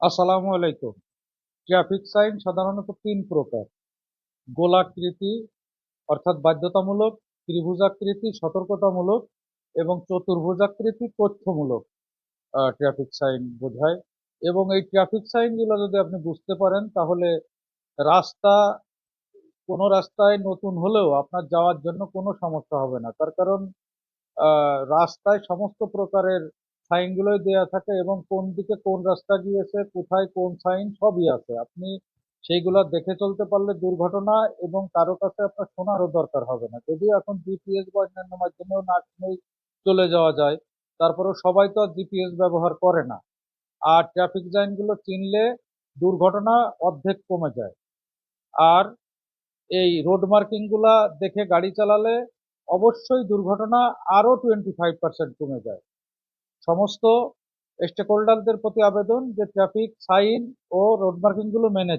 আসসালামু আলাইকুম। Traffic sign সাধারণত তিন প্রকার। গোলাকৃতি, অর্থাৎ বাধ্যতামূলক, ত্রিভুজাকৃতি, সতর্কতামূলক এবং চতুর্ভুজাকৃতি, তথ্যমূলক ট্রাফিক সাইন বোঝায়। এবং এই ট্রাফিক সাইনগুলো যদি আপনি বুঝতে পারেন, তাহলে রাস্তা, কোনো রাস্তায় নতুন হলেও আপনার যাওয়ার জন্য কোনো সমস্যা হবে না। তার কারণ রাস্তায় সমস্ত প্রকারের সাইনগুলোই দেওয়া থাকে এবং কোন দিকে কোন রাস্তা গিয়েছে, কোথায় কোন সাইন, সবই আছে। আপনি সেইগুলো দেখে চলতে পারলে দুর্ঘটনা এবং কারও কাছে আপনার শোনারও দরকার হবে না। যদিও এখন জিপিএস বা অন্যান্য মাধ্যমেও না শুনেই চলে যাওয়া যায়, তারপরেও সবাই তো আর জিপিএস ব্যবহার করে না। আর ট্রাফিক সাইনগুলো চিনলে দুর্ঘটনা অর্ধেক কমে যায়। আর এই রোড মার্কিংগুলা দেখে গাড়ি চালালে অবশ্যই দুর্ঘটনা আরও টোয়েন্টি ফাইভ পার্সেন্ট কমে যায়। সমস্ত স্টেক হোল্ডারদের প্রতি আবেদন যে ট্রাফিক সাইন ও রোড মার্কিংগুলো মেনে